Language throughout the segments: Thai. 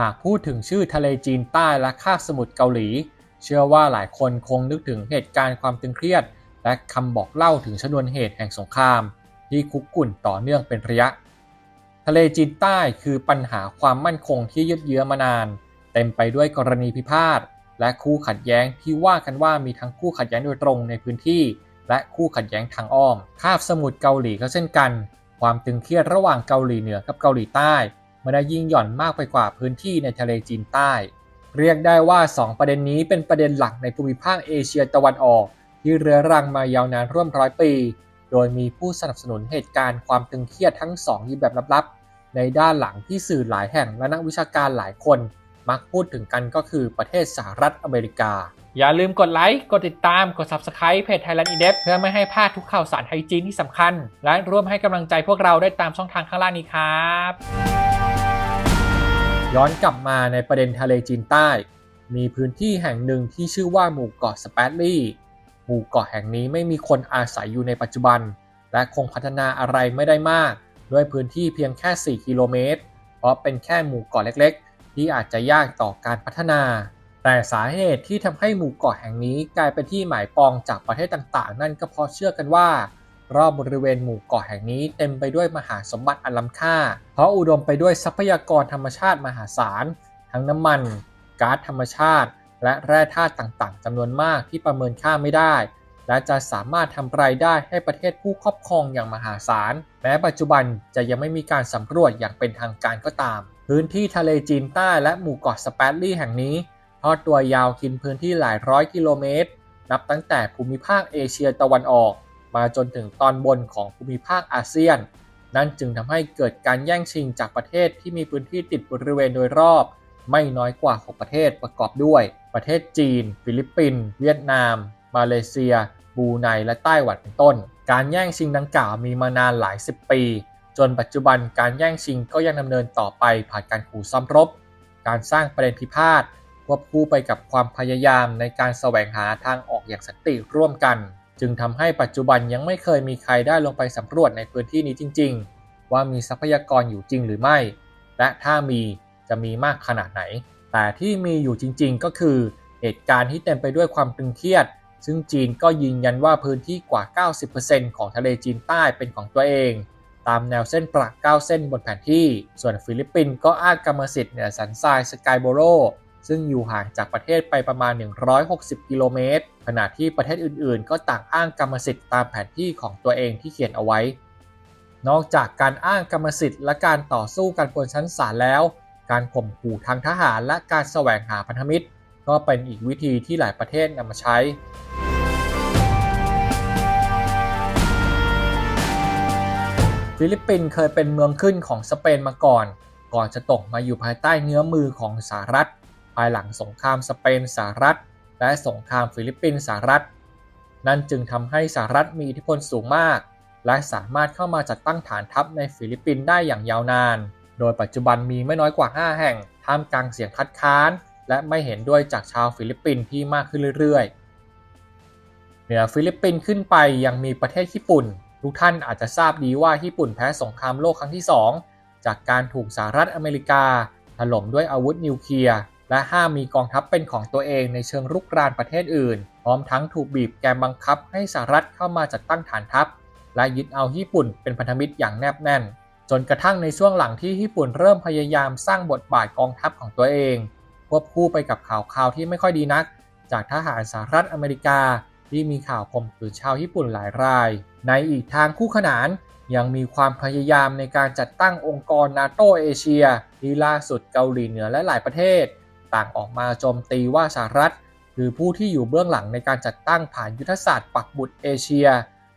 หากพูดถึงชื่อทะเลจีนใต้และคาบสมุทรเกาหลี เชื่อว่าหลายคนคงนึกถึงเหตุการณ์ความตึงเครียด และคำบอกเล่าถึงชนวนเหตุแห่งสงคราม ที่คุกกุ่นต่อเนื่องเป็นระยะ ทะเลจีนใต้คือปัญหาความมั่นคงที่ยืดเยื้อมานาน เต็มไปด้วยกรณีพิพาทและคู่ขัดแย้งที่ว่ากันว่ามีทั้งคู่ขัดแย้งโดยตรงในพื้นที่ และคู่ขัดแย้งทางอ้อม คาบสมุทรเกาหลีก็เช่นกัน ความตึงเครียดระหว่างเกาหลีเหนือกับเกาหลีใต้ ไม่ได้ยิ่งหย่อนมากไปกว่าพื้นที่ในทะเลจีนใต้ เรียกได้ว่า 2 ประเด็นนี้เป็นประเด็นหลักในภูมิภาคเอเชียตะวันออก ที่เรื้อรังมายาวนานร่วมร้อยปี โดยมีผู้สนับสนุนเหตุการณ์ความตึงเครียดทั้งสองยู่แบบลับๆ ในด้านหลังที่สื่อหลายแห่งและนักวิชาการหลายคน มักพูดถึงกันก็คือประเทศสหรัฐอเมริกา อย่าลืมกดไลค์ กดติดตาม กด Subscribe เพจ Thailand i n d e p เพื่อไม่ให้พลาดทุกข่าวสารไทยจีนที่สำคัญ และร่วมให้กำลังใจพวกเราได้ตามช่องทางข้างล่างนี้ครับ ย้อนกลับมาในประเด็นทะเลจีนใต้ มีพื้นที่แห่งหนึ่งที่ชื่อว่าหมู่เกาะสเปตลี่ หมู่เกาะแห่งนี้ไม่มีคนอาศัยอยู่ในปัจจุบัน และคงพัฒนาอะไรไม่ได้มาก ด้วยพื้นที่เพียงแค่ 4 กิโลเมตร เพราะเป็นแค่หมู่เกาะเล็กๆ ที่อาจจะยากต่อการพัฒนา แต่สาเหตุที่ทำให้หมู่เกาะแห่งนี้กลายเป็นที่หมายปองจากประเทศต่างๆ นั่นก็เพราะเชื่อกันว่า รอบบริเวณหมู่เกาะแห่งนี้เต็มไปด้วยมหาสมบัติอันล้ำค่า เพราะอุดมไปด้วยทรัพยากรธรรมชาติมหาศาล ทั้งน้ำมัน ก๊าซธรรมชาติ และแร่ธาตุต่างๆจำนวนมากที่ประเมินค่าไม่ได้ และจะสามารถทำรายได้ให้ประเทศผู้ครอบครองอย่างมหาศาล แม้ปัจจุบันจะยังไม่มีการสำรวจอย่างเป็นทางการก็ตาม พื้นที่ทะเลจีนใต้และหมู่เกาะสเปตลี่แห่งนี้ทอดตัวยาวกินพื้นที่หลายร้อยกิโลเมตร นับตั้งแต่ภูมิภาคเอเชียตะวันออก มาจนถึงตอนบนของภูมิภาคอาเซียน นั่นจึงทำให้เกิดการแย่งชิงจากประเทศที่มีพื้นที่ติดบริเวณโดยรอบ ไม่น้อยกว่า 6 ประเทศประกอบด้วย ประเทศจีน ฟิลิปปินส์เวียดนาม มาเลเซียบูไนและไต้หวันเป็นต้น การแย่งชิงดังกล่าวมีมานานหลายสิบปี จนปัจจุบันการแย่งชิงก็ยังดำเนินต่อไปผ่านการขู่ซ้ำรบ การสร้างประเด็นพิพาทควบคู่ไปกับความพยายามในการแสวงหาทางออกอย่างสันติร่วมกัน จึงทำให้ปัจจุบันยังไม่เคยมีใครได้ลงไปสำรวจในพื้นที่นี้จริง ๆ ว่ามีทรัพยากรอยู่จริงหรือไม่ และถ้ามีจะมีมากขนาดไหน แต่ที่มีอยู่จริง ๆ ก็คือเหตุการณ์ที่เต็มไปด้วยความตึงเครียด ซึ่งจีนก็ยืนยันว่าพื้นที่กว่า 90%ของทะเลจีนใต้เป็นของตัวเอง ตามแนวเส้นประ9เส้นบนแผนที่ ส่วนฟิลิปปินส์ก็อ้างกรรมสิทธิ์เหนือสันทรายสกายโบโร ซึ่งอยู่ห่างจากประเทศไปประมาณ 160 กิโลเมตร ขณะที่ประเทศอื่นๆ ก็ต่างอ้างกรรมสิทธิ์ตามแผนที่ของตัวเองที่เขียนเอาไว้ นอกจากการอ้างกรรมสิทธิ์และการต่อสู้กันบนชั้นศาลแล้ว การข่มขู่ทางทหารและการแสวงหาพันธมิตร ก็เป็นอีกวิธีที่หลายประเทศนำมาใช้ฟิลิปปินส์เคยเป็นเมืองขึ้นของสเปนมาก่อน ก่อนจะตกมาอยู่ภายใต้เนื้อมือของสหรัฐ ภายหลังสงครามสเปนสหรัฐ และสงครามฟิลิปปินส์สหรัฐ นั่นจึงทำให้สหรัฐมีอิทธิพลสูงมาก และสามารถเข้ามาจัดตั้งฐานทัพในฟิลิปปินส์ได้อย่างยาวนาน โดยปัจจุบันมีไม่น้อยกว่า 5 แห่งท่ามกลางเสียงคัดค้าน และไม่เห็นด้วยจากชาวฟิลิปปินส์ที่มากขึ้นเรื่อยๆ เหนือฟิลิปปินส์ขึ้นไปยังมีประเทศญี่ปุ่น ทุกท่านอาจจะทราบดีว่าญี่ปุ่นแพ้สงครามโลกครั้งที่ 2 จากการถูกสหรัฐอเมริกาถล่มด้วยอาวุธนิวเคลียร์ และห้ามมีกองทัพเป็นของตัวเองในเชิงรุกรานประเทศอื่น พร้อมทั้งถูกบีบแกมบังคับให้สหรัฐเข้ามาจัดตั้งฐานทัพ และยึดเอาญี่ปุ่นเป็นพันธมิตรอย่างแนบแน่น จนกระทั่งในช่วงหลังที่ญี่ปุ่นเริ่มพยายามสร้างบทบาทกองทัพของตัวเอง ควบคู่ไปกับข่าวข่าวที่ไม่ค่อยดีนัก จากทหารสหรัฐอเมริกา ที่มีข่าวข่มขืนชาวญี่ปุ่นหลายราย ในอีกทางคู่ขนานยังมีความพยายามในการจัดตั้งองค์กรนาโตเอเชียที่ล่าสุดเกาหลีเหนือและหลายประเทศ ต่างออกมาโจมตีว่าสหรัฐ คือผู้ที่อยู่เบื้องหลังในการจัดตั้งผ่านยุทธศาสตร์ปักบุตรเอเชีย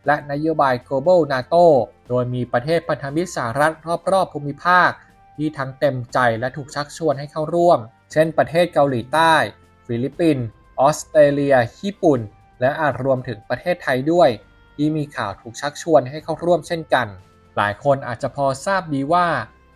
และนโยบาย global NATO โดยมีประเทศพันธมิตรสหรัฐรอบๆภูมิภาค ที่ทั้งเต็มใจและถูกชักชวนให้เข้าร่วม เช่น ประเทศเกาหลีใต้ ฟิลิปปินส์ออสเตรเลีย ญี่ปุ่น และอาจรวมถึงประเทศไทยด้วย ที่มีข่าวถูกชักชวนให้เข้าร่วมเช่นกัน หลายคนอาจจะพอทราบดีว่า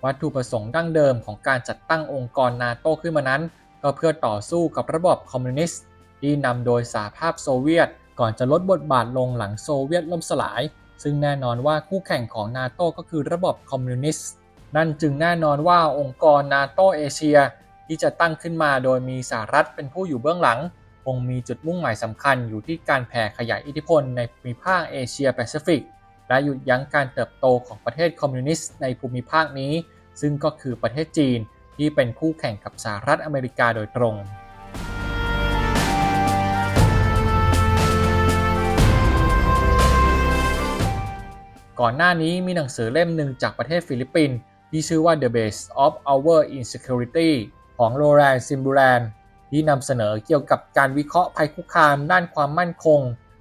วัตถุประสงค์ดั้งเดิมของการจัดตั้งองค์กรนาโตขึ้นมานั้น ก็เพื่อต่อสู้กับระบอบคอมมิวนิสต์ที่นำโดยสหภาพโซเวียต ก่อนจะลดบทบาทลงหลังโซเวียตล่มสลาย ซึ่งแน่นอนว่าคู่แข่งของนาโตก็คือระบอบคอมมิวนิสต์นั่นจึงแน่นอนว่าองค์กรนาโตเอเชีย ที่จะตั้งขึ้นมาโดยมีสหรัฐเป็นผู้อยู่เบื้องหลังคงมีจุดมุ่งหมายสำคัญอยู่ที่การแผ่ขยายอิทธิพลในภูมิภาคเอเชียแปซิฟิกและหยุดยั้งการเติบโตของประเทศคอมมิวนิสต์ในภูมิภาคนี้ ซึ่งก็คือประเทศจีน ที่เป็นคู่แข่งกับสหรัฐอเมริกาโดยตรงก่อนหน้านี้มีหนังสือเล่มหนึ่งจากประเทศฟิลิปปินส์ที่ชื่อว่า The Base of Our Insecurity ของโรแรนซิมบูแรนที่นำเสนอเกี่ยวกับการวิเคราะห์ภัยคุกคามด้านความมั่นคง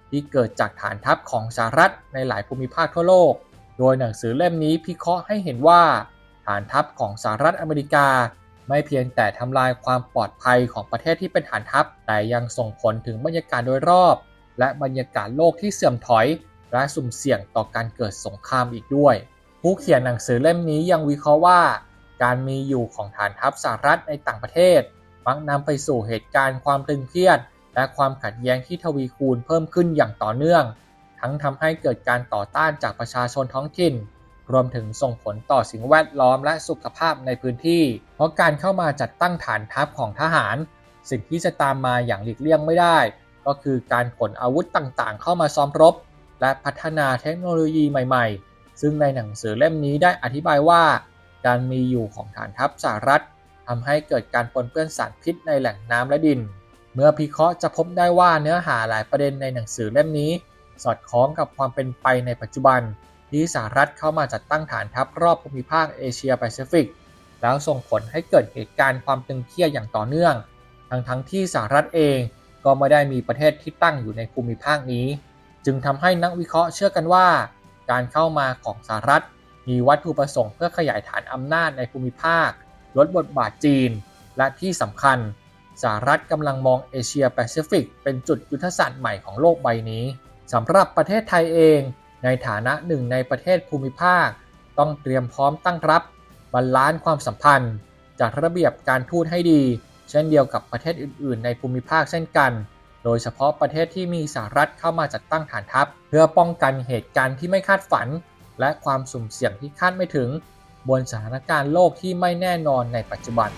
ที่เกิดจากฐานทัพของสหรัฐในหลายภูมิภาคทั่วโลก โดยหนังสือเล่มนี้พิเคราะห์ให้เห็นว่า ฐานทัพของสหรัฐอเมริกา ไม่เพียงแต่ทำลายความปลอดภัยของประเทศที่เป็นฐานทัพ แต่ยังส่งผลถึงบรรยากาศโดยรอบ และบรรยากาศโลกที่เสื่อมถอย และสุ่มเสี่ยงต่อการเกิดสงครามอีกด้วย ผู้เขียนหนังสือเล่มนี้ยังวิเคราะห์ว่า การมีอยู่ของฐานทัพสหรัฐในต่างประเทศมักนำไปสู่เหตุการณ์ความตึงเครียด และความขัดแย้งที่ทวีคูณเพิ่มขึ้นอย่างต่อเนื่อง ทั้งทำให้เกิดการต่อต้านจากประชาชนท้องถิ่น รวมถึงส่งผลต่อสิ่งแวดล้อมและสุขภาพในพื้นที่ เพราะการเข้ามาจัดตั้งฐานทัพของทหาร สิ่งที่จะตามมาอย่างหลีกเลี่ยงไม่ได้ ก็คือการขนอาวุธต่างๆ เข้ามาซ้อมรบ และพัฒนาเทคโนโลยีใหม่ๆ ซึ่งในหนังสือเล่มนี้ได้อธิบายว่า การมีอยู่ของฐานทัพสหรัฐทำให้เกิดการปนเปื้อนสารพิษในแหล่งน้ำและดิน เมื่อพิเคราะห์จะพบได้ว่าเนื้อหาหลายประเด็นในหนังสือเล่มนี้ สอดคล้องกับความเป็นไปในปัจจุบัน ที่สหรัฐเข้ามาจัดตั้งฐานทัพรอบภูมิภาคเอเชียแปซิฟิก แล้วส่งผลให้เกิดเหตุการณ์ความตึงเครียดอย่างต่อเนื่อง ทั้งทั้งๆที่สหรัฐเองก็ไม่ได้มีประเทศที่ตั้งอยู่ในภูมิภาคนี้ จึงทำให้นักวิเคราะห์เชื่อกันว่า การเข้ามาของสหรัฐ มีวัตถุประสงค์เพื่อขยายฐานอำนาจในภูมิภาค ลดบทบาทจีน และที่สำคัญสหรัฐกำลังมองเอเชียแปซิฟิกเป็นจุดยุทธศาสตร์ใหม่ของโลกใบนี้สำหรับประเทศไทยเอง ในฐานะหนึ่งในประเทศภูมิภาค ต้องเตรียมพร้อมตั้งรับบาลานซ์ความสัมพันธ์ จัดระเบียบการทูตให้ดี เช่นเดียวกับประเทศอื่น ๆ ในภูมิภาคเช่นกัน โดยเฉพาะประเทศที่มีสหรัฐเข้ามาจัดตั้งฐานทัพ เพื่อป้องกันเหตุการณ์ที่ไม่คาดฝัน และความสุ่มเสี่ยงที่คาดไม่ถึง บนสถานการณ์โลกที่ไม่แน่นอนในปัจจุบัน